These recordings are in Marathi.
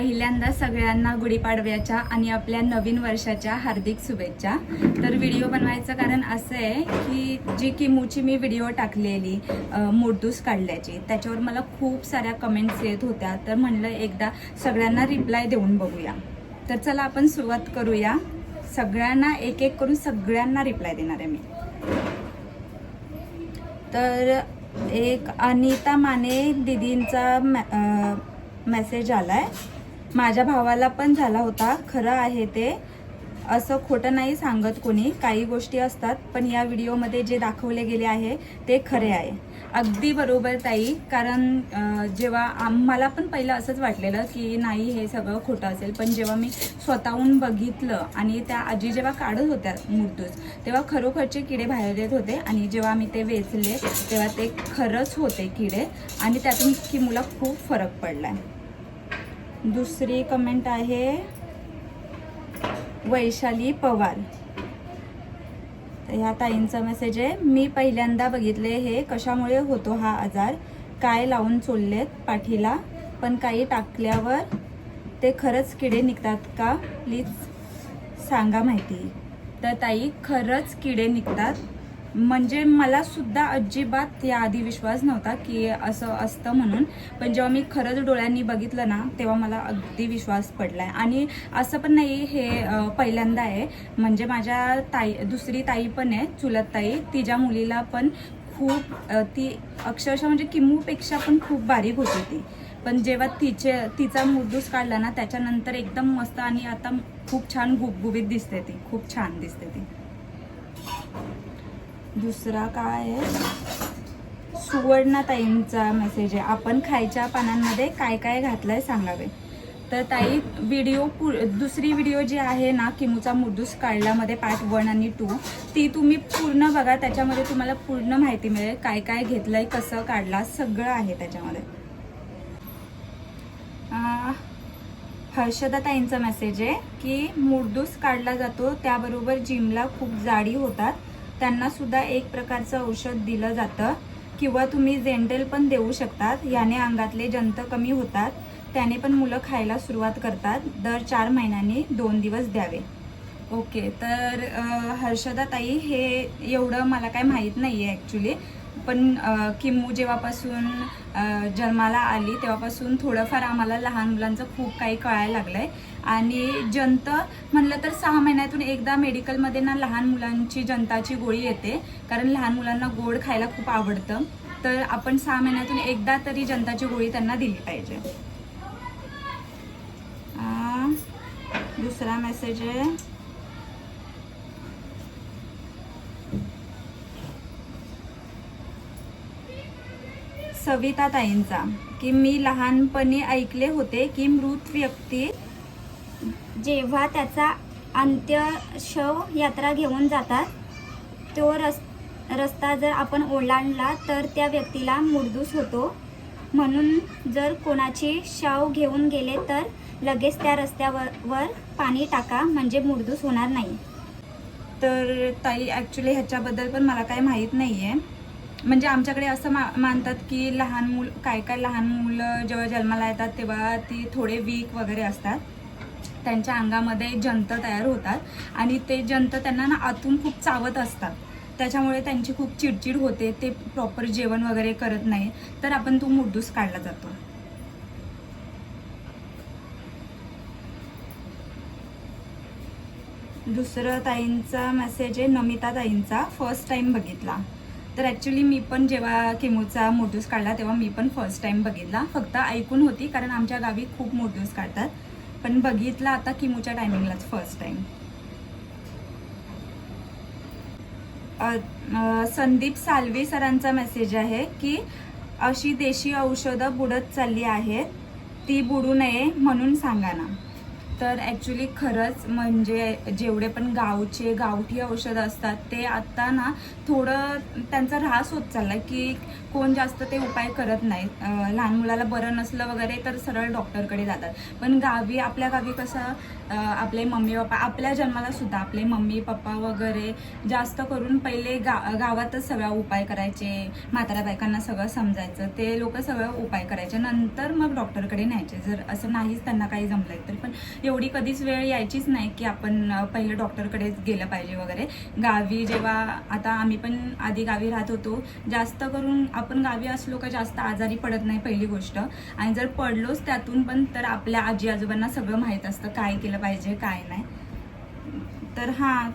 पहिल्यांदा सगळ्यांना गुढीपाडव्याच्या आणि आपल्या नवीन वर्षाच्या हार्दिक शुभेच्छा. तर व्हिडिओ बनवायचं कारण असं आहे की जी किमूची मी व्हिडिओ टाकलेली अं, काढल्याची त्याच्यावर मला खूप साऱ्या कमेंट्स येत होत्या. तर म्हणलं एकदा सगळ्यांना रिप्लाय देऊन बघूया. तर चला आपण सुरुवात करूया. सगळ्यांना एक एक करून सगळ्यांना रिप्लाय देणार आहे मी. तर एक अनिता माने दिदींचा मेसेज आला आहे माझ्या भावाला पण झाला होता खरं आहे ते. असं खोटं नाही सांगत कोणी काही गोष्टी असतात पण या व्हिडिओमध्ये जे दाखवले गेले आहे ते खरे आहे. अगदी बरोबर ताई कारण जेव्हा आम्हाला पण पहिलं असंच वाटलेलं की नाही हे सगळं खोटं असेल पण जेव्हा मी स्वतःहून बघितलं आणि त्या आजी जेव्हा काढत होत्या मूर्तूस तेव्हा खरोखरचे किडे बाहेर येत होते आणि जेव्हा मी ते वेचले तेव्हा ते खरंच होते किडे आणि त्यातून की मुला खूप फरक पडला आहे दुसरी कमेंट आहे वैशाली पवार. ह्या ताईंचा मेसेज आहे मी पहिल्यांदा बघितले हे कशामुळे होतो हा आजार? काय लावून चोललेत पाठीला? पण काही टाकल्यावर ते खरंच किडे निघतात का? प्लीज सांगा माहिती. तर ताई खरंच किडे निघतात? म्हणजे मला सुद्धा अजिबात याआधी विश्वास नव्हता की असं असतं म्हणून. पण जेव्हा मी खरंच डोळ्यांनी बघितलं ना तेव्हा मला अगदी विश्वास पडलाय. आणि असं पण नाही हे पहिल्यांदा आहे. म्हणजे माझ्या ताई दुसरी ताई पण आहे चुलत ताई. तिच्या मुलीला पण खूप ती अक्षरशः म्हणजे किमूपेक्षा पण खूप बारीक होती ती. पण जेव्हा तिचे तिचा मुरदूस काढला ना त्याच्यानंतर एकदम मस्त आणि आता खूप छान गुबगुबीत दिसते ती. खूप छान दिसते ती. दुसरा काय आहे? सुवर्णाताईंचा मेसेज आहे. आपण खायच्या पानांमध्ये काय काय घातलंय सांगावे. तर ताई व्हिडिओ पु दुसरी व्हिडिओ जी आहे ना किमूचा मुर्दूस काढल्यामध्ये पार्ट वन आणि टू ती तुम्ही पूर्ण बघा. त्याच्यामध्ये तुम्हाला पूर्ण माहिती मिळेल काय काय घेतलंय कसं काढला सगळं आहे त्याच्यामध्ये. अं, हर्षदाताईंचा मेसेज आहे की मुर्दूस काढला जातो त्याबरोबर जिमला खूप जाडी होतात. त्यांना सुद्धा एक प्रकारचं औषध दिलं जातं. किंवा तुम्ही जेंटेल पण देऊ शकतात. याने अंगातले जंत कमी होतात. त्याने पण मुलं खायला सुरुवात करतात. दर चार महिन्यांनी दोन दिवस द्यावे. ओके. तर हर्षदा हर्षदाताई हे एवढं मला काय माहीत नाही आहे ॲक्च्युली पण किमू जेव्हापासून जन्माला आली तेव्हापासून थोडंफार आम्हाला लहान मुलांचं खूप काही कळायला लागलं आहे आणि जंत म्हणलं तर सहा महिन्यातून एकदा मेडिकलमध्ये ना लहान मुलांची जंताची गोळी येते. कारण लहान मुलांना गोड खायला खूप आवडतं. तर आपण सहा महिन्यातून एकदा तरी जंताची गोळी त्यांना दिली पाहिजे. दुसरा मेसेज आहे. सविता ताईंचा की मी लहानपणी ऐकले होते की मृत व्यक्ती जेव्हा त्याचा अंत्यशव यात्रा घेऊन जातात तो रस रस्ता जर आपण ओलांडला तर त्या व्यक्तीला मुरदूस होतो. म्हणून जर कोणाची शव घेऊन गेले तर लगेच त्या रस्त्यावर वर पाणी टाका म्हणजे मुरदूस होणार नाही. तर ताई ॲक्च्युली ह्याच्याबद्दल पण मला काही माहीत नाही आहे म्हणजे आमच्याकडे असं मा मानतात की लहान मुल काय काय लहान मुलं जेव्हा जन्माला येतात तेव्हा ती थोडे वीक वगैरे असतात. त्यांच्या अंगामध्ये जंत तयार होतात आणि ते जंत त्यांना ना आतून खूप चावत असतात. त्याच्यामुळे त्यांची खूप चिडचिड होते ते प्रॉपर जेवण वगैरे करत नाही. तर आपण तो मुड्डूस काढला जातो. दुसरं ताईंचा मेसेज आहे नमिता ताईंचा. फर्स्ट टाइम बघितला. तर ॲक्च्युली मी पण जेव्हा केमोचा मुरदूस काढला तेव्हा मी पण फर्स्ट टाइम बघितला. फक्त ऐकून होती कारण आमच्या गावी खूप मुरदूस काढतात. पण बघितला आता किमूच्या टायमिंगलाच फर्स्ट टाइम संदीप सालवे सरांचा मेसेज आहे की अशी देशी औषधं बुडत चालली आहेत ती बुडू नये म्हणून सांगा ना. तर ॲक्च्युली खरंच म्हणजे जेवढे पण गावचे गावठी औषधं असतात ते आता ना थोडं त्यांचा ऱ्हास होत चालला की कोण जास्त ते उपाय करत नाही. लहान मुलाला बरं नसलं वगैरे तर सरळ डॉक्टरकडे जातात. पण गावी आपल्या गावी कसं आपले मम्मी पप्पा आपल्या जन्माला सुद्धा आपले मम्मी पप्पा वगैरे जास्त करून पहिले गा गावातच सगळा उपाय करायचे म्हाताऱ्या बायकांना सगळं समजायचं ते लोक सगळं उपाय करायचे. नंतर मग डॉक्टरकडे न्यायचे. जर असं नाहीच त्यांना काही जमलंय तर पण एवढी कधीच वेळ यायचीच नाही की आपण पहिले डॉक्टरकडेच गेलं पाहिजे वगैरे. गावी जेव्हा आता आम्ही पण आधी गावी राहत होतो जास्त करून आपण गावी असलो का जास्त आजारी पडत नाही पहिली गोष्ट. आणि जर पडलोच त्यातून पण तर आपल्या आजी आजोबांना सगळं माहीत असतं काय केलं पाहिजे काय नाही. तर हा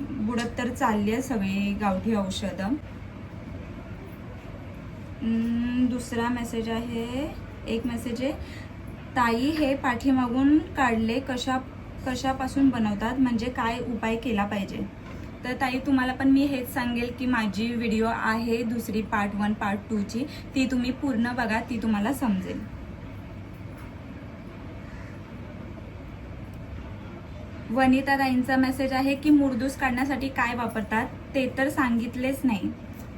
बुडत तर चालली आहे सगळी गावठी औषधं. दुसरा मेसेज आहे. एक मेसेज आहे. ताई हे पाठीमागून काढले कशा कशापासून बनवतात? म्हणजे काय उपाय केला पाहिजे? तर ताई तुम्हाला पण मी हेच सांगेल की माझी व्हिडिओ आहे दुसरी पार्ट वन पार्ट टूची ती तुम्ही पूर्ण बघा ती तुम्हाला समजेल. वनिता ताईंचा मेसेज आहे की मुरदूस काढण्यासाठी काय वापरतात ते तर सांगितलेच नाही.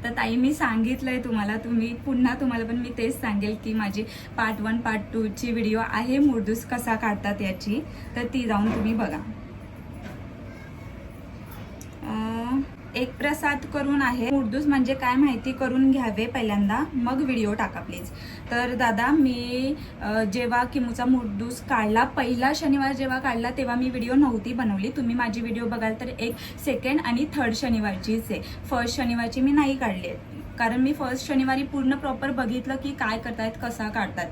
तर ताई मी सांगितलंय तुम्हाला तुम्ही पुन्हा तुम्हाला पण मी तेच सांगेल की माझी पार्ट वन पार्ट टूची व्हिडिओ आहे मुरदूस कसा काढतात याची. तर ती जाऊन तुम्ही बघा. एक करून आहे. मुर्दूस म्हणजे काय माहिती करून घ्यावे पहिल्यांदा. मग व्हिडिओ टाका प्लीज तर दादा मी जेव्हा किमूचा मुर्दूस काढला पहिला शनिवार जेव्हा काढला तेव्हा मी व्हिडिओ नव्हती बनवली. तुम्ही माझी व्हिडिओ बघाल तर एक सेकंड आणि थर्ड शनिवारचीच आहे. फर्स्ट शनिवारची मी नाही काढली. आहे कारण मी फर्स्ट शनिवारी पूर्ण प्रॉपर बघितलं की काय करतायत कसा काढतात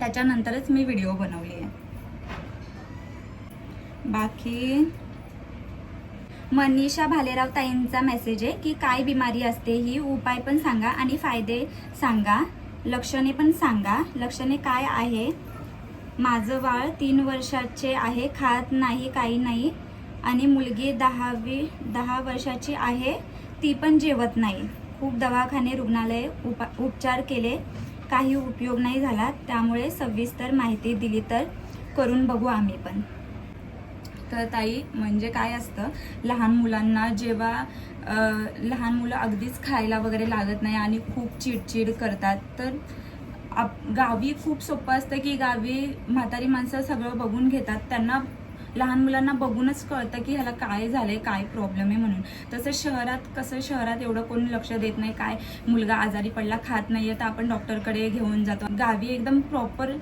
त्याच्यानंतरच मी व्हिडिओ बनवली आहे. बाकी मनीषा भालेराव ताईंचा मेसेज आहे की काय बिमारी असते ही उपाय पण सांगा आणि फायदे सांगा. लक्षणे पण सांगा. लक्षणे काय आहे? माझं बाळ तीन वर्षाचे आहे खात नाही काही नाही. आणि मुलगी दहावी दहा वर्षाची आहे ती पण जेवत नाही. खूप दवाखाने रुग्णालय उपा उपचार केले. काही उपयोग नाही झाला. त्यामुळे सविस्तर माहिती दिली तर करून बघू आम्ही पण. तर ताई म्हणजे काय असतं लहान मुलांना जेव्हा लहान मुलं अगदीच खायला वगैरे लागत नाही आणि खूप चिडचिड करतात तर आप गावी खूप सोपं असतं की गावी म्हातारी माणसं सगळं बघून घेतात. त्यांना लहान मुलांना बघूनच कळतं की ह्याला काय झालंय काय प्रॉब्लेम आहे म्हणून. तसं शहरात कसं शहरात एवढं कोणी लक्ष देत नाही काय मुलगा आजारी पडला खात नाहीये तर आपण डॉक्टरकडे घेऊन जातो. गावी एकदम प्रॉपर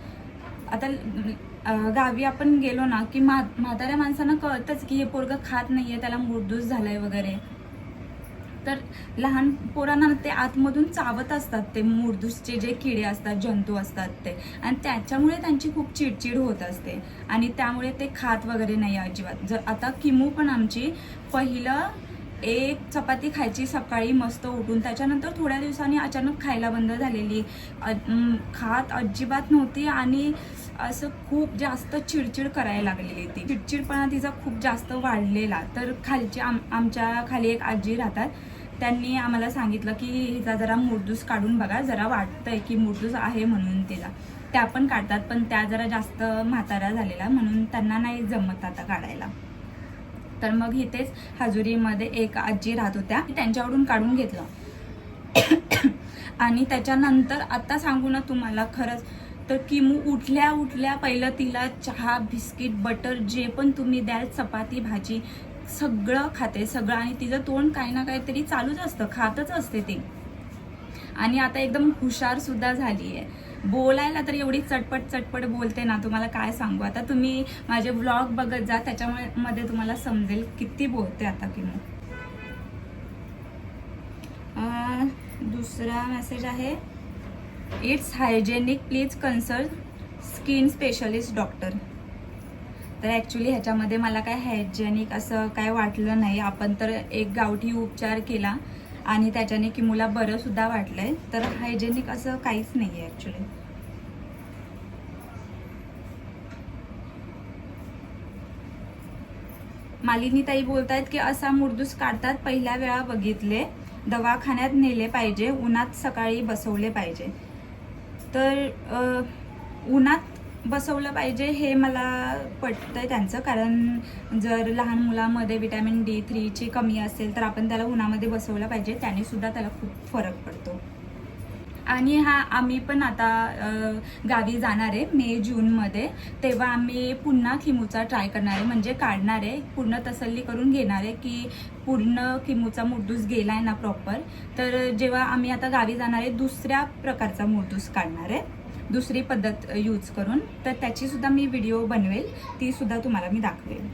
आता गावी आपण गेलो ना की म्हाताऱ्या माणसांना कळतंच की हे पोरगं खात नाहीये त्याला मुरदूस झालाय वगैरे. तर लहान पोरांना ते आतमधून चावत असतात ते मुरदूसचे जे किडे असतात जंतू असतात ते. आणि त्याच्यामुळे त्यांची खूप चिडचिड होत असते. आणि त्यामुळे ते खात वगैरे नाही अजिबात. जर आता किमू पण आमची पहिलं एक चपाती खायची सकाळी मस्त उठून. त्याच्यानंतर थोड्या दिवसांनी अचानक खायला बंद झालेली. खात अजिबात नव्हती आणि असं खूप जास्त चिडचिड करायला लागलेली ती. चिडचिडपणा तिचा खूप जास्त वाढलेला. तर खालची आम आमच्या खाली एक आजी राहतात. त्यांनी आम्हाला सांगितलं की हिचा जरा मुरदूस काढून बघा. जरा वाटतंय की मुरदूस आहे म्हणून तिला. त्या पण काढतात पण त्या जरा जास्त म्हातारा झालेला म्हणून त्यांना नाही जमत आता काढायला. तर मग इथेच हजुरीमध्ये एक आजी राहत होत्या. त्यांच्याकडून काढून घेतलं. आणि त्याच्यानंतर आता सांगू ना तुम्हाला खरंच तर किमू उठल्या उठल्या पहिलं तिला चहा बिस्किट बटर जे पण तुम्ही द्याल चपाती भाजी सगळं खाते सगळं. आणि तिचं तोंड काही ना काहीतरी चालूच असतं खातच असते ती. आणि आता एकदम हुशार सुद्धा झाली आहे बोलायला तर एवढी चटपट चटपट बोलते ना तुम्हाला काय सांगू? आता तुम्ही माझे ब्लॉग बघत जा त्याच्यामुळे मध्ये तुम्हाला समजेल किती बोलते आता की मग दुसरा मेसेज आहे. It's hygienic please consult skin specialist doctor तर ॲक्च्युली ह्याच्यामध्ये मला काय हायजेनिक असं काय वाटलं नाही. आपण तर एक गावठी उपचार केला. आणि त्याच्याने की मुला बरं सुद्धा वाटलंय. तर हायजेनिक असं काहीच नाही आहे ॲक्च्युली मालिनी ताई बोलतायत की असा मुरदूस काढतात पहिल्या वेळा बघितले. दवाखान्यात नेले पाहिजे उन्हात सकाळी बसवले पाहिजे. तर उन्हात बसवलं पाहिजे हे मला पटतं आहे त्यांचं. कारण जर लहान मुलामध्ये विटॅमिन डी थ्रीची कमी असेल तर आपण त्याला उन्हामध्ये बसवलं पाहिजे. त्याने सुद्धा त्याला खूप फरक पडतो. आणि हा आम्ही पण आता गावी जाणार आहे मे जूनमध्ये तेव्हा आम्ही पुन्हा किमूचा ट्राय करणार आहे. म्हणजे काढणार आहे. पूर्ण तसल्ली करून घेणार आहे की पूर्ण किमूचा मुरदूस गेला आहे ना प्रॉपर तर जेव्हा आम्ही आता गावी जाणार आहे दुसऱ्या प्रकारचा मुरदूस काढणार आहे. दुसरी पद्धत यूज करून तर त्याचीसुद्धा मी व्हिडिओ बनवेल. तीसुद्धा तुम्हाला मी दाखवेल.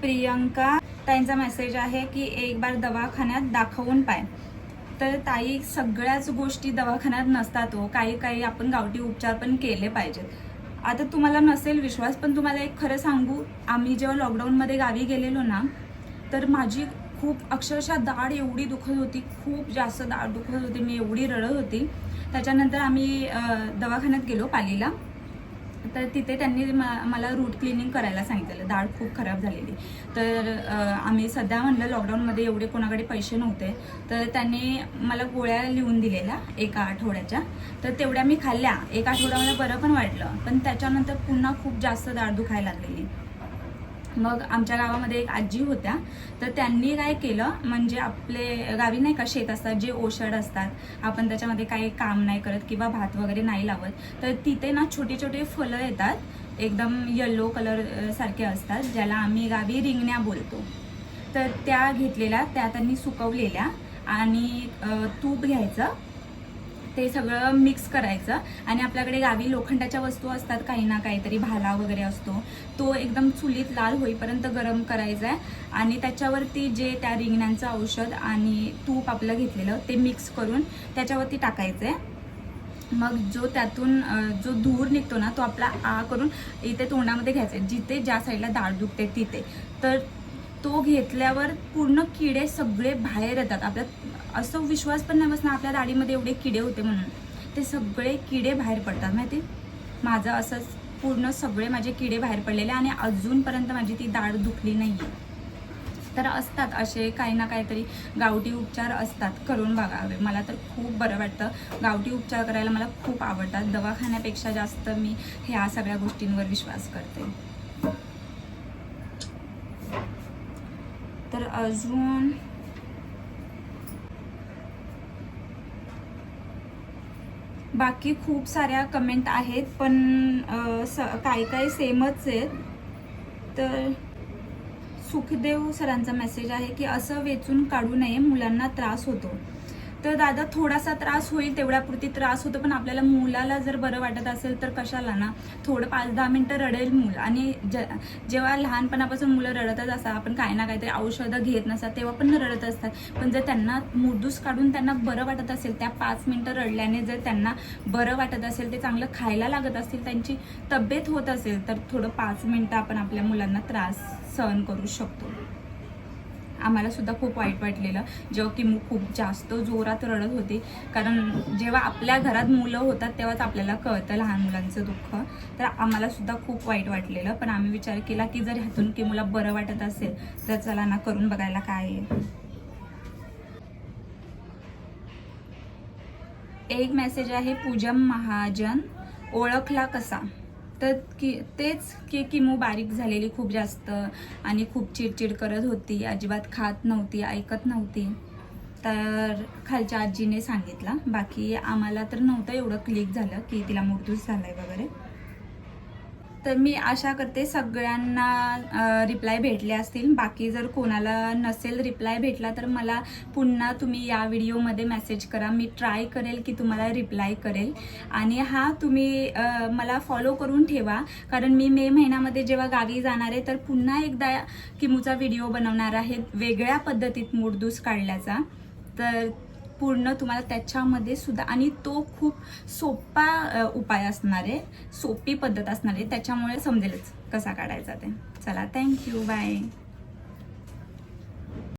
प्रियंका ताईंचा मेसेज आहे की एक बार दवाखान्यात दाखवून पाय. तर ताई सगळ्याच गोष्टी दवाखान्यात नसतात हो. काही काही आपण गावठी उपचार पण केले पाहिजेत. आता तुम्हाला नसेल विश्वास पण तुम्हाला एक खरं सांगू. आम्ही जेव्हा लॉकडाऊनमध्ये गावी गेलेलो ना तर माझी खूप अक्षरशः दाढ एवढी दुखत होती खूप जास्त दाढ दुखत होती मी एवढी रडत होती. त्याच्यानंतर आम्ही दवाखान्यात गेलो पालीला. तर तिथे त्यांनी मला रूट क्लिनिंग करायला सांगितलेलं दाढ खूप खराब झालेली. तर आम्ही सध्या म्हणलं लॉकडाऊनमध्ये एवढे कोणाकडे पैसे नव्हते. तर त्यांनी मला गोळ्या लिहून दिलेल्या एका आठवड्याच्या. तर तेवढ्या मी खाल्ल्या. एक आठवडा मला बरं पण वाटलं. पण त्याच्यानंतर पुन्हा खूप जास्त दाढ दुखायला लागलेली. मग आमच्या गावामध्ये एक आजी होत्या. तर त्यांनी काय केलं म्हणजे आपले गावी नाही का शेत असतात जे ओषड असतात आपण त्याच्यामध्ये काही काम नाही करत किंवा भात वगैरे नाही लावत तर तिथे ना छोटे छोटे फळं येतात एकदम येल्लो कलर सारखे असतात ज्याला आम्ही गावी रिंगण्या बोलतो. तर त्या घेतलेल्या त्या त्यांनी सुकवलेल्या आणि तूप घ्यायचं ते सगळं मिक्स करायचं. आणि आपल्याकडे गावी लोखंडाच्या वस्तू असतात काही ना काहीतरी भाला वगैरे असतो. तो एकदम चुलीत लाल होईपर्यंत गरम करायचा आहे आणि त्याच्यावरती जे त्या रिंगणांचं औषध आणि तूप आपलं घेतलेलं ते मिक्स करून त्याच्यावरती टाकायचं आहे मग जो त्यातून जो धूर निघतो ना तो आपला आ करून इथे तोंडामध्ये घ्यायचा आहे. जिथे ज्या साईडला दाढ दुखते तिथे. तर तो घेतल्यावर पूर्ण किडे सगळे बाहेर येतात. आपल्या असं विश्वास पण नाही बसणार आपल्या दाढीमध्ये एवढे किडे होते म्हणून. ते सगळे किडे बाहेर पडतात माहिती? माझं असंच पूर्ण सगळे माझे किडे बाहेर पडलेले आणि अजूनपर्यंत माझी ती दाढ दुखली नाही. तर असतात असे काही ना काहीतरी गावठी उपचार असतात करून बघावे. मला तर खूप बरं वाटतं. गावठी उपचार करायला मला खूप आवडतात. दवाखान्यापेक्षा जास्त मी ह्या सगळ्या गोष्टींवर विश्वास करते. तर अजून बाकी खूप साऱ्या कमेंट आहेत पण स काही काही सेमच आहेत. तर सुखदेव सरांचा मेसेज आहे की असं वेचून काढू नये मुलांना त्रास होतो. तर दादा थोडासा त्रास होईल तेवढ्यापुरती त्रास होतो पण आपल्याला मुलाला जर बरं वाटत असेल तर कशाला ना? थोडं पाच दहा मिनटं रडेल मूल. आणि ज जेव्हा लहानपणापासून मुलं रडतच असतात आपण काही ना काहीतरी औषधं घेत नसतात तेव्हा पण रडत असतात. पण जर त्यांना मुरदूस काढून त्यांना बरं वाटत असेल त्या पाच मिनटं रडल्याने जर त्यांना बरं वाटत असेल ते चांगलं खायला लागत असतील त्यांची तब्येत होत असेल तर थोडं पाच मिनटं आपण आपल्या मुलांना त्रास सहन करू शकतो. आम्हाला सुद्धा खूप वाईट वाटलेलं. जेव्हा की खूप जास्त जोरात रडत होती. कारण जेव्हा आपल्या घरात मुलं होतात तेव्हाच आपल्याला कळतं लहान मुलांचं दुःख. तर आम्हाला सुद्धा खूप वाईट वाटलेलं. पण आम्ही विचार केला की जर ह्यातून की मुला बरं वाटत असेल तर चला ना करून बघायला काय आहे. एक मेसेज आहे पूजम महाजन ओळखला कसा? तर की तेच की किमो बारीक झालेली खूप जास्त आणि खूप चिडचिड करत होती अजिबात खात नव्हती ऐकत नव्हती. तर खालच्या आजीने सांगितलं बाकी आम्हाला तर नव्हतं एवढं क्लिक झालं की तिला मृधूस झालं आहे वगैरे. तर मी आशा करते सगळ्यांना रिप्लाय भेटले असतील. बाकी जर कोणाला नसेल रिप्लाय भेटला तर मला पुन्हा तुम्ही या व्हिडिओमध्ये मेसेज करा. मी ट्राय करेल की तुम्हाला रिप्लाय करेल. आणि हा तुम्ही मला फॉलो करून ठेवा. कारण मी मे महिन्यामध्ये जेव्हा गावी जाणार आहे तर पुन्हा एकदा किमूचा व्हिडिओ बनवणार आहे. वेगळ्या पद्धतीत मूडदूस काढल्याचा. तर पूर्ण तुम्हाला त्याच्यामध्ये सुद्धा आणि तो खूप सोपा उपाय असणार आहे सोपी पद्धत असणार आहे त्याच्यामुळे समजेलच कसा काढायचा ते. चला थँक्यू बाय